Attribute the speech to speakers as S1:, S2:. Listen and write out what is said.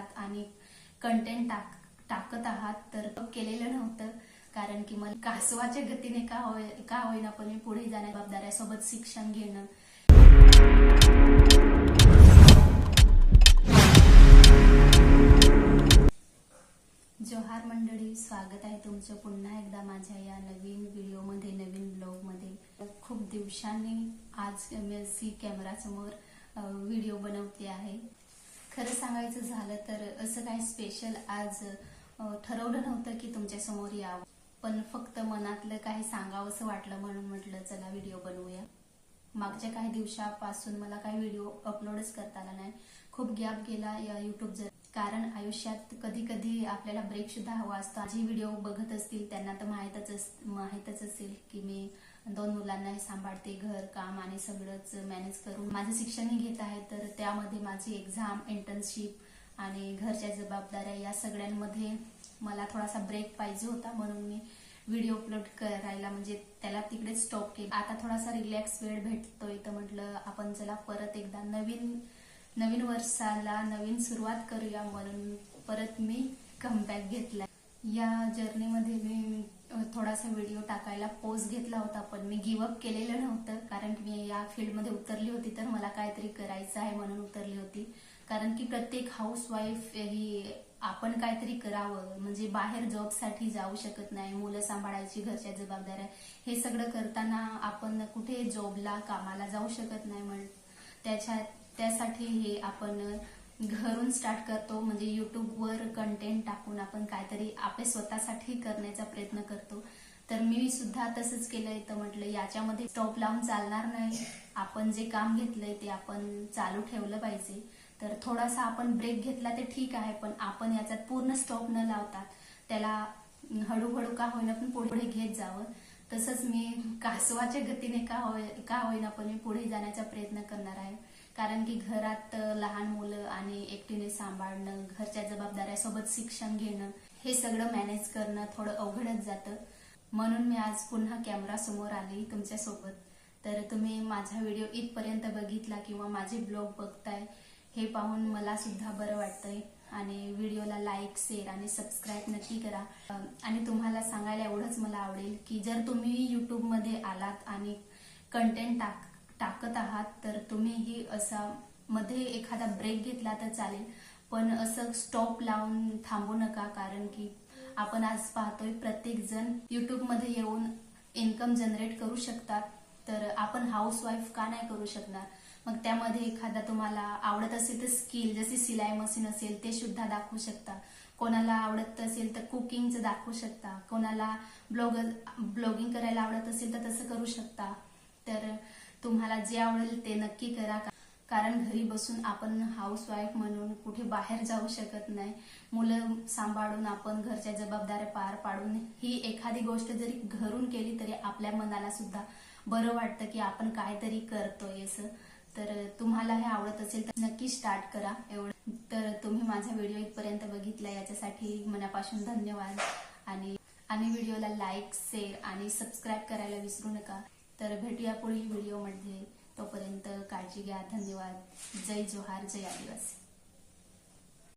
S1: आहात आणि कंटेंट टाक टाकत आहात तर केलेलं नव्हतं. कारण की मला कासवाच्या गतीने का होय का होईना पण मी पुढे जाण्या जबाबदाऱ्यासोबत शिक्षण घेणं. जोहार मंडळी स्वागत आहे तुमचं पुन्हा एकदा माझ्या या नवीन व्हिडिओमध्ये नवीन ब्लॉगमध्ये. खूप दिवसांनी आज मी सी कॅमेरासमोर व्हिडिओ बनवते आहे. खरं सांगायचं झालं तर असं काही स्पेशल आज ठरवलं नव्हतं की तुमच्यासमोर यावं. पण फक्त मनातलं काही सांगावंसं वाटलं म्हणून म्हटलं चला व्हिडिओ बनवूया. मागच्या काही दिवसापासून मला काही व्हिडिओ अपलोडच करता आला नाही. खूप गॅप गेला या युट्यूब जर. कारण आयुष्यात कधी कधी आपल्याला ब्रेक सुद्धा हवा असतो. जी व्हिडिओ बघत असतील त्यांना तर माहीतच माहीतच असेल की मी दोन मुलांनाही सांभाळते घर काम आणि सगळंच मॅनेज करून. माझं शिक्षणही घेत आहे तर त्यामध्ये माझी एक्झाम इंटर्नशिप आणि घरच्या जबाबदाऱ्या या सगळ्यांमध्ये मला थोडासा ब्रेक पाहिजे होता. म्हणून मी व्हिडिओ अपलोड करायला म्हणजे त्याला तिकडे स्टॉप केला. आता थोडासा रिलॅक्स वेळ भेटतोय तर म्हटलं आपण चला परत एकदा नवीन नवीन वर्षाला नवीन सुरुवात करूया म्हणून परत मी कमबॅक घेतला या जर्नीमध्ये मी थोडासा व्हिडिओ टाकायला पोज घेतला होता पण मी गिवअप केलेलं नव्हतं कारण की मी या फील्डमध्ये उतरली होती तर मला काहीतरी करायचं आहे म्हणून उतरली होती. कारण की प्रत्येक हाऊस वाईफ ही आपण काहीतरी करावं म्हणजे बाहेर जॉबसाठी जाऊ शकत नाही मुलं सांभाळायची घरच्या जबाबदाऱ्या हे सगळं करताना आपण कुठे जॉबला कामाला जाऊ शकत नाही म्हण त्याच्या त्यासाठी हे आपण घरून स्टार्ट करतो म्हणजे युट्यूबवर कंटेंट टाकून आपण काहीतरी आपल्या स्वतःसाठी करण्याचा प्रयत्न करतो. तर मी सुद्धा तसंच केलंय. तर म्हटलं याच्यामध्ये स्टॉप लावून चालणार नाही. आपण जे काम घेतलंय ते आपण चालू ठेवलं पाहिजे. तर थोडासा आपण ब्रेक घेतला ते ठीक आहे पण आपण याच्यात पूर्ण स्टॉप न लावता त्याला हळूहळू का होईना पण पुढे घेत जावं. तसंच मी कासवाच्या गतीने का होय का होईना पण मी पुढे जाण्याचा प्रयत्न करणार आहे. कारण की घरात लहान मुलं आणि एकटीने सांभाळणं घरच्या जबाबदाऱ्यासोबत शिक्षण घेणं हे सगळं मॅनेज करणं थोडं अवघडच जातं. म्हणून मी आज पुन्हा कॅमेरा समोर आली तुमच्यासोबत तर तुम्ही माझा व्हिडिओ इथपर्यंत बघितला किंवा माझे ब्लॉग बघताय हे पाहून मला सुद्धा बरं वाटतंय. आणि व्हिडिओला लाईक शेअर आणि सबस्क्राईब नक्की करा. आणि तुम्हाला सांगायला एवढंच मला आवडेल की जर तुम्ही युट्यूबमध्ये आलात आणि कंटेंट टाक टाकत आहात तर तुम्हीही असा मध्ये एखादा ब्रेक घेतला तर चालेल. पण असं स्टॉप लावून थांबू नका कारण की आपण आज पाहतोय प्रत्येक जण युट्यूबमध्ये येऊन इन्कम जनरेट करू शकतात. तर आपण हाऊस वाईफ का नाही करू शकणार? मग त्यामध्ये एखादा तुम्हाला आवडत असेल तर स्किल जसे सिलाई मशीन असेल ते सुद्धा दाखवू शकता. कोणाला आवडत असेल तर कुकिंगचं दाखवू शकता. कोणाला ब्लॉग ब्लॉगिंग करायला आवडत असेल तर तसं करू शकता. तर तुम्हाला जे आवडेल ते नक्की करा कारण घरी बसून आपण हाऊस वाईफ म्हणून कुठे बाहेर जाऊ शकत नाही. मुलं सांभाळून आपण घरच्या जबाबदाऱ्या पार पाडून ही एखादी गोष्ट जरी घरून केली तरी आपल्या मनाला सुद्धा बरं वाटतं की आपण काहीतरी करतोय असं. तर तुम्हाला हे आवडत असेल तर नक्की स्टार्ट करा. एवढं. तर तुम्ही माझा व्हिडिओ इथपर्यंत बघितला याच्यासाठी मनापासून धन्यवाद. आणि आणि व्हिडिओला लाईक शेअर आणि सबस्क्राईब करायला विसरू नका. तर भेटूया पुढील व्हिडिओमध्ये. तोपर्यंत काळजी घ्या. धन्यवाद. जय जोहार. जय आदिवासी.